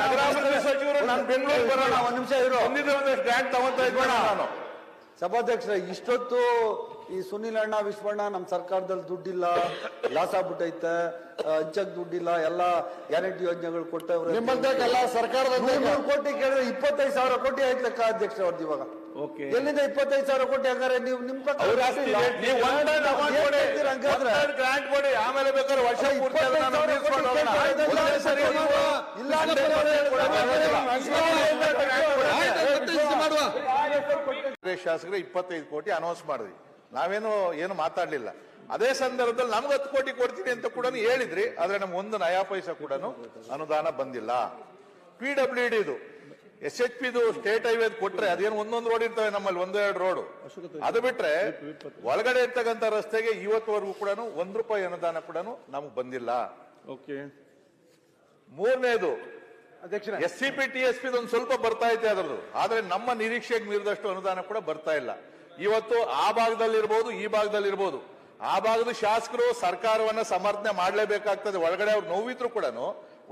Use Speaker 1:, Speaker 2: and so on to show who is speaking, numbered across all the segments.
Speaker 1: ನಗರಾಭಿವೃದ್ಧಿ ಸಚಿವರು ನಾನು ಬೆಂಗಳೂರಿಗೆ ಬರೋಣ.
Speaker 2: ಒಂದ್ ನಿಮಿಷ ಇರು.
Speaker 1: ಒಂದಿದ್ರೆ ಒಂದಷ್ಟು ಗ್ರಾಂಟ್ ತಗೊಂತ ಇದ್ಬೇಡ ನಾನು.
Speaker 2: ಸಭಾಧ್ಯಕ್ಷರ ಇಷ್ಟೊತ್ತು ಈ ಸುನಿಲ್ ಅಣ್ಣ ವಿಶ್ವಣ್ಣ ನಮ್ಮ ಸರ್ಕಾರದಲ್ಲಿ ದುಡ್ಡಿಲ್ಲ ಲಾಸ್ ಆಗ್ಬಿಟ್ಟೈತೆ ಹಂಚಕ್ ದುಡ್ಡಿಲ್ಲ ಎಲ್ಲ ಗ್ಯಾರಂಟಿ ಯೋಜನೆಗಳು ಕೊಟ್ಟವ್ರೆ. ಕೋಟಿ ಕೇಳಿದ್ರೆ ಇಪ್ಪತ್ತೈದು ಸಾವಿರ ಕೋಟಿ ಆಯ್ತು ಲೆಕ್ಕ ಅಧ್ಯಕ್ಷ ಅವ್ರದ್ದು ಇವಾಗ ಎಲ್ಲಿಂದ ಇಪ್ಪತ್ತೈದು ಸಾವಿರ ಕೋಟಿ ಹಂಗಾರೆ ನೀವು ನಿಮ್
Speaker 1: ಒಂದ್ ಗ್ರಾಂಟ್ ಕೊಡಿ. ಆಮೇಲೆ ಬೇಕಾದ್ರೆ ವರ್ಷ ಶಾಸಕರು ಇಪ್ಪತ್ತೈದು ಕೋಟಿ ಅನೌನ್ಸ್ ಮಾಡಿದ್ವಿ. ನಾವೇನು ಏನು ಮಾತಾಡ್ಲಿಲ್ಲ. ಅದೇ ಸಂದರ್ಭದಲ್ಲಿ ನಮ್ಗೆ ಹತ್ತು ಕೋಟಿ ಕೊಡ್ತೀನಿ ಅಂತ ಕೂಡ ಹೇಳಿದ್ರಿ ಆದ್ರೆ ನಮ್ಗೆ ಒಂದು ನಯಾ ಪೈಸಾ ಕೂಡ ಅನುದಾನ ಬಂದಿಲ್ಲ. ಪಿ ಡಬ್ಲ್ಯೂ ಡಿ ಇದು ಎಸ್ ಎಚ್ ಪಿದು ಸ್ಟೇಟ್ ಹೈವೇ ಕೊಟ್ರೆ ಅದೇನು ಒಂದೊಂದು ರೋಡ್ ಇರ್ತವೆ ನಮ್ಮಲ್ಲಿ ಒಂದೆರಡು ರೋಡ್ ಅದು ಬಿಟ್ರೆ ಒಳಗಡೆ ಇರ್ತಕ್ಕಂಥ ರಸ್ತೆಗೆ ಇವತ್ತುವರೆಗೂ ಕೂಡ ಒಂದು ರೂಪಾಯಿ ಅನುದಾನ ಕೂಡ ನಮ್ಗೆ ಬಂದಿಲ್ಲ.
Speaker 3: ಓಕೆ
Speaker 1: ಮೂರನೇದು S C P, T S P ಒಂದು ಸ್ವಲ್ಪ ಬರ್ತಾ ಐತೆ ಅದರದ್ದು. ಆದ್ರೆ ನಮ್ಮ ನಿರೀಕ್ಷೆಗೆ ಮೀರಿದಷ್ಟು ಅನುದಾನ ಕೂಡ ಬರ್ತಾ ಇಲ್ಲ. ಇವತ್ತು ಆ ಭಾಗದಲ್ಲಿ ಇರ್ಬೋದು ಈ ಭಾಗದಲ್ಲಿ ಇರ್ಬೋದು ಆ ಭಾಗದ ಶಾಸಕರು ಸರ್ಕಾರವನ್ನ ಸಮರ್ಥನೆ ಮಾಡಲೇಬೇಕಾಗ್ತದೆ. ಒಳಗಡೆ ಅವ್ರು ನೋವಿದ್ರು ಕೂಡ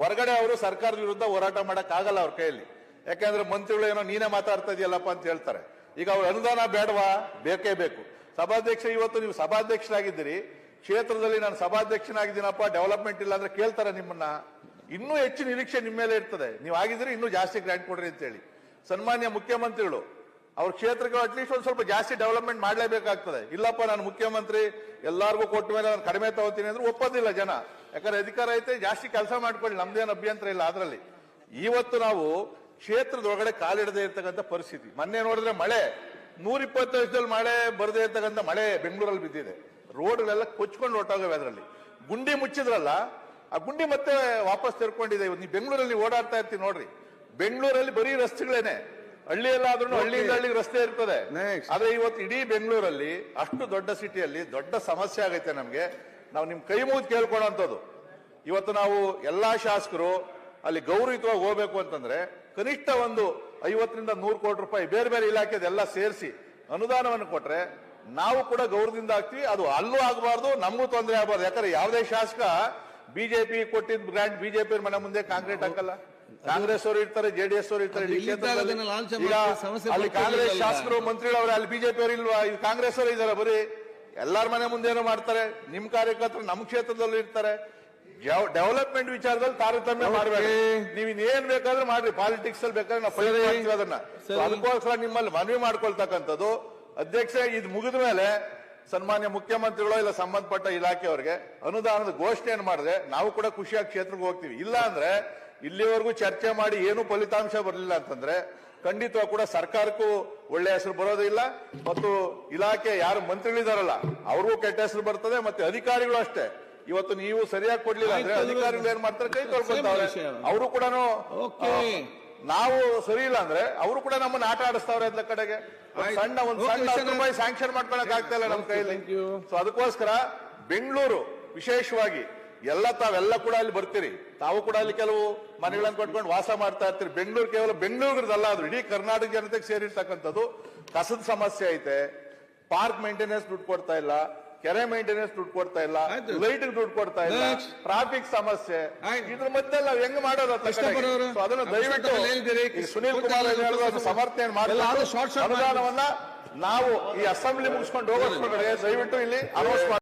Speaker 1: ಹೊರಗಡೆ ಅವರು ಸರ್ಕಾರದ ವಿರುದ್ಧ ಹೋರಾಟ ಆಗಲ್ಲ ಅವ್ರ ಕೈಯಲ್ಲಿ. ಯಾಕಂದ್ರೆ ಮಂತ್ರಿಗಳು ಏನೋ ನೀನೇ ಮಾತಾಡ್ತಾ ಇದೆಯಲ್ಲಪ್ಪ ಅಂತ ಹೇಳ್ತಾರೆ. ಈಗ ಅವ್ರ ಅನುದಾನ ಬೇಡವಾ? ಬೇಕೇ ಬೇಕು. ಸಭಾಧ್ಯಕ್ಷ, ಇವತ್ತು ನೀವು ಸಭಾಧ್ಯಕ್ಷರಾಗಿದ್ದೀರಿ. ಕ್ಷೇತ್ರದಲ್ಲಿ ನಾನು ಸಭಾಧ್ಯಕ್ಷನಾಗಿದ್ದೀನಪ್ಪ, ಡೆವಲಪ್ಮೆಂಟ್ ಇಲ್ಲ ಅಂದ್ರೆ ಕೇಳ್ತಾರೆ ನಿಮ್ಮನ್ನ. ಇನ್ನೂ ಹೆಚ್ಚು ನಿರೀಕ್ಷೆ ನಿಮ್ಮ ಮೇಲೆ ಇರ್ತದೆ. ನೀವು ಆಗಿದ್ರೆ ಇನ್ನೂ ಜಾಸ್ತಿ ಗ್ರ್ಯಾಂಟ್ ಕೊಡ್ರಿ ಅಂತ ಹೇಳಿ ಸನ್ಮಾನ್ಯ ಮುಖ್ಯಮಂತ್ರಿಗಳು, ಅವ್ರ ಕ್ಷೇತ್ರಕ್ಕೆ ಅಟ್ಲೀಸ್ಟ್ ಒಂದು ಸ್ವಲ್ಪ ಜಾಸ್ತಿ ಡೆವಲಪ್ಮೆಂಟ್ ಮಾಡಲೇಬೇಕಾಗ್ತದೆ. ಇಲ್ಲಪ್ಪ, ನಾನು ಮುಖ್ಯಮಂತ್ರಿ, ಎಲ್ಲಾರ್ಗೂ ಕೊಟ್ಟ ಮೇಲೆ ನಾನು ಕಡಿಮೆ ತಗೋತೀನಿ ಅಂದ್ರೆ ಒಪ್ಪೋದಿಲ್ಲ ಜನ. ಯಾಕಂದ್ರೆ ಅಧಿಕಾರ ಐತೆ, ಜಾಸ್ತಿ ಕೆಲಸ ಮಾಡ್ಕೊಳ್ಳಿ, ನಮ್ದೇನು ಅಭ್ಯಂತರ ಇಲ್ಲ ಅದರಲ್ಲಿ. ಇವತ್ತು ನಾವು ಕ್ಷೇತ್ರದೊಳಗಡೆ ಕಾಲಿಡದೆ ಇರ್ತಕ್ಕಂಥ ಪರಿಸ್ಥಿತಿ. ಮೊನ್ನೆ ನೋಡಿದ್ರೆ ಮಳೆ ನೂರ ಇಪ್ಪತ್ತು ವರ್ಷದಲ್ಲಿ ಮಳೆ ಬರದೇ ಇರ್ತಕ್ಕಂಥ ಮಳೆ ಬೆಂಗಳೂರಲ್ಲಿ ಬಿದ್ದಿದೆ. ರೋಡ್ಗಳೆಲ್ಲ ಕೊಚ್ಕೊಂಡು ಹೊಟ್ಟೋಗವೆ ಅದರಲ್ಲಿ. ಗುಂಡಿ ಮುಚ್ಚಿದ್ರಲ್ಲ ಆ ಗುಂಡಿ ಮತ್ತೆ ವಾಪಸ್ ತೆರ್ಕೊಂಡಿದೆ. ನೀವು ಬೆಂಗಳೂರಲ್ಲಿ ಓಡಾಡ್ತಾ ಇರ್ತೀವಿ ನೋಡ್ರಿ. ಬೆಂಗಳೂರಲ್ಲಿ ಬರೀ ರಸ್ತೆಗಳೇನೆ. ಹಳ್ಳಿಯಲ್ಲಾದ್ರೂ ಹಳ್ಳಿಯಿಂದ ಹಳ್ಳಿಗೆ ರಸ್ತೆ ಇರ್ತದೆ. ಆದ್ರೆ ಇವತ್ತು ಇಡೀ ಬೆಂಗಳೂರಲ್ಲಿ ಅಷ್ಟು ದೊಡ್ಡ ಸಿಟಿಯಲ್ಲಿ ದೊಡ್ಡ ಸಮಸ್ಯೆ ಆಗೈತೆ ನಮ್ಗೆ. ನಾವು ನಿಮ್ ಕೈ ಮುಗಿದು ಕೇಳ್ಕೊಳ್ಳೋಂಥದ್ದು ಇವತ್ತು ನಾವು ಎಲ್ಲಾ ಶಾಸಕರು ಅಲ್ಲಿ ಗೌರವಿತವಾಗಿ ಹೋಗ್ಬೇಕು ಅಂತಂದ್ರೆ ಕನಿಷ್ಠ ಒಂದು ಐವತ್ತರಿಂದ ನೂರು ಕೋಟಿ ರೂಪಾಯಿ ಬೇರೆ ಬೇರೆ ಇಲಾಖೆದೆಲ್ಲ ಸೇರಿಸಿ ಅನುದಾನವನ್ನು ಕೊಟ್ರೆ ನಾವು ಕೂಡ ಗೌರವದಿಂದ ಆಗ್ತೀವಿ. ಅದು ಅಲ್ಲೂ ಆಗಬಾರ್ದು ನಮಗೂ ತೊಂದರೆ ಆಗಬಾರ್ದು. ಯಾಕಂದ್ರೆ ಯಾವುದೇ ಶಾಸಕ ಬಿಜೆಪಿ ಕೊಟ್ಟಿದ್ ಗ್ರಾಂಟ್ ಬಿಜೆಪಿ ಮನೆ ಮುಂದೆ ಕಾಂಕ್ರೀಟ್ ಹಾಕಲ್ಲ. ಕಾಂಗ್ರೆಸ್ ಅವರು ಇರ್ತಾರೆ ಜೆಡಿಎಸ್ ಅವರು ಇರ್ತಾರೆ ಅಲ್ಲಿ ಕಾಂಗ್ರೆಸ್. ಶಾಸಕರು ಮಂತ್ರಿಗಳವ್ರೆ ಅಲ್ಲಿ ಬಿಜೆಪಿ ಅವರು ಇಲ್ವಾ? ಇದು ಕಾಂಗ್ರೆಸ್ ಅವರು ಇದಾರೆ ಬರೀ ಎಲ್ಲಾರ ಮನೆ ಮುಂದೆ ಏನೋ ಮಾಡ್ತಾರೆ. ನಿಮ್ ಕಾರ್ಯಕರ್ತರು ನಮ್ಮ ಕ್ಷೇತ್ರದಲ್ಲೂ ಇರ್ತಾರೆ. ಡೆವಲಪ್ಮೆಂಟ್ ವಿಚಾರದಲ್ಲಿ ತಾರತಮ್ಯ ಮಾಡಬೇಡಿ. ನೀವು ಇನ್ನೇನ್ ಬೇಕಾದ್ರೂ ಮಾಡ್ರಿ. ಪಾಲಿಟಿಕ್ಸ್ ಅಲ್ಲಿ ಬೇಕಾದ್ರೆ ನಾವು ಅದನ್ನ. ಅದಕ್ಕೋಸ್ಕರ ನಿಮ್ಮಲ್ಲಿ ಮನವಿ ಮಾಡ್ಕೊಳ್ತಕ್ಕಂಥದ್ದು. ಅಧ್ಯಕ್ಷ ಇದು ಮುಗಿದ ಮೇಲೆ ಸನ್ಮಾನ್ಯ ಮುಖ್ಯಮಂತ್ರಿಗಳು ಇಲ್ಲ ಸಂಬಂಧಪಟ್ಟ ಇಲಾಖೆಯವರಿಗೆ ಅನುದಾನದ ಘೋಷಣೆಯನ್ನು ಮಾಡಿದ್ರೆ ನಾವು ಕೂಡ ಖುಷಿಯಾಗಿ ಕ್ಷೇತ್ರಕ್ಕೆ ಹೋಗ್ತೀವಿ. ಇಲ್ಲ ಅಂದ್ರೆ ಇಲ್ಲಿವರೆಗೂ ಚರ್ಚೆ ಮಾಡಿ ಏನು ಫಲಿತಾಂಶ ಬರಲಿಲ್ಲ ಅಂತಂದ್ರೆ ಖಂಡಿತ ಕೂಡ ಸರ್ಕಾರಕ್ಕೂ ಒಳ್ಳೆ ಹೆಸರು ಬರೋದಿಲ್ಲ ಮತ್ತು ಇಲಾಖೆ ಯಾರು ಮಂತ್ರಿಗಳಿದಾರಲ್ಲ ಅವ್ರಿಗೂ ಕೆಟ್ಟ ಹೆಸರು ಬರ್ತದೆ ಮತ್ತೆ ಅಧಿಕಾರಿಗಳು ಅಷ್ಟೇ. ಇವತ್ತು ನೀವು ಸರಿಯಾಗಿ ಕೊಡ್ಲಿಲ್ಲ ಅಂದ್ರೆ ಅಧಿಕಾರಿಗಳು ಏನ್ ಮಾಡ್ತಾರೆ? ಕೈ ತೊಳ್ಕೊಂತಾರೆ ಅವರು ಕೂಡ. ನಾವು ಸರಿ ಇಲ್ಲ ಅಂದ್ರೆ ಅವರು ಕೂಡ ನಮ್ಮನ್ನ ಆಟ ಆಡಿಸ್ತಾವ್ರೆ ಅದ್ರ ಕಡೆಗೆ. ಒಂದ್. ಸಣ್ಣ ಒಂದು ಸಣ್ಣ ಹತ್ತು ರೂಪಾಯಿ ಸ್ಯಾಂಕ್ಷನ್ ಮಾಡ್ಕೊಳಕ್ ಆಗ್ತಾ ಇಲ್ಲ ನಮ್ಮ ಕೈಯಲ್ಲಿ. ಸೊ ಅದಕ್ಕೋಸ್ಕರ ಬೆಂಗಳೂರು ವಿಶೇಷವಾಗಿ ಎಲ್ಲ ತಾವೆಲ್ಲ ಕೂಡ ಅಲ್ಲಿ ಬರ್ತೀರಿ. ತಾವು ಕೂಡ ಅಲ್ಲಿ ಕೆಲವು ಮನೆಗಳನ್ನು ಕಟ್ಕೊಂಡು ವಾಸ ಮಾಡ್ತಾ ಇರ್ತೀರಿ. ಬೆಂಗಳೂರು ಕೇವಲ ಬೆಂಗಳೂರಿದಲ್ಲ ಅದು ಇಡೀ ಕರ್ನಾಟಕ ಜನತೆಗೆ ಸೇರಿರ್ತಕ್ಕಂಥದ್ದು ಕಸದ ಸಮಸ್ಯೆ ಐತೆ. ಪಾರ್ಕ್ ಮೇಂಟೆನೆನ್ಸ್ ದುಡ್ಡು ಕೊಡ್ತಾ ಇಲ್ಲ. ಕೆರೆ ಮೇಂಟೆನೆನ್ಸ್ ದುಡ್ಡು ಕೊಡ್ತಾ ಇಲ್ಲ
Speaker 3: ಆಯ್ತು.
Speaker 1: ಲೈಟ್ ದುಡ್ಡು ಕೊಡ್ತಾ ಇಲ್ಲ
Speaker 3: Next.
Speaker 1: ಟ್ರಾಫಿಕ್ ಸಮಸ್ಯೆ
Speaker 3: ಆಯ್ತು.
Speaker 1: ಇದ್ರ ಮಧ್ಯೆ ನಾವು ಹೆಂಗ್ ಮಾಡೋದು ಅಂತ
Speaker 3: ಕೃಷ್ಣಪ್ಪ
Speaker 1: ಕಡೆಗೆ? So ಅದನ್ನ ದಯವಿಟ್ಟು. ಈ ಸುನೀಲ್ ಕುಮಾರ್ ಏನು ಹೇಳಿದ್ರು ಮಾಡಿಲ್ಲ ಸಮರ್ಥನೆ
Speaker 3: ಎಲ್ಲ ಅದು short,
Speaker 1: ಮಾಡಿ ಅನುದಾನವನ್ನ ನಾವು ಈ ಅಸೆಂಬ್ಲಿ ಮುಗಿಸ್ಕೊಂಡು ಹೋಗೋಷ್ಟ್ರೊಳಗಡೆ ದಯವಿಟ್ಟು ಇಲ್ಲಿ ಅನೌನ್ಸ್ ಮಾಡಿ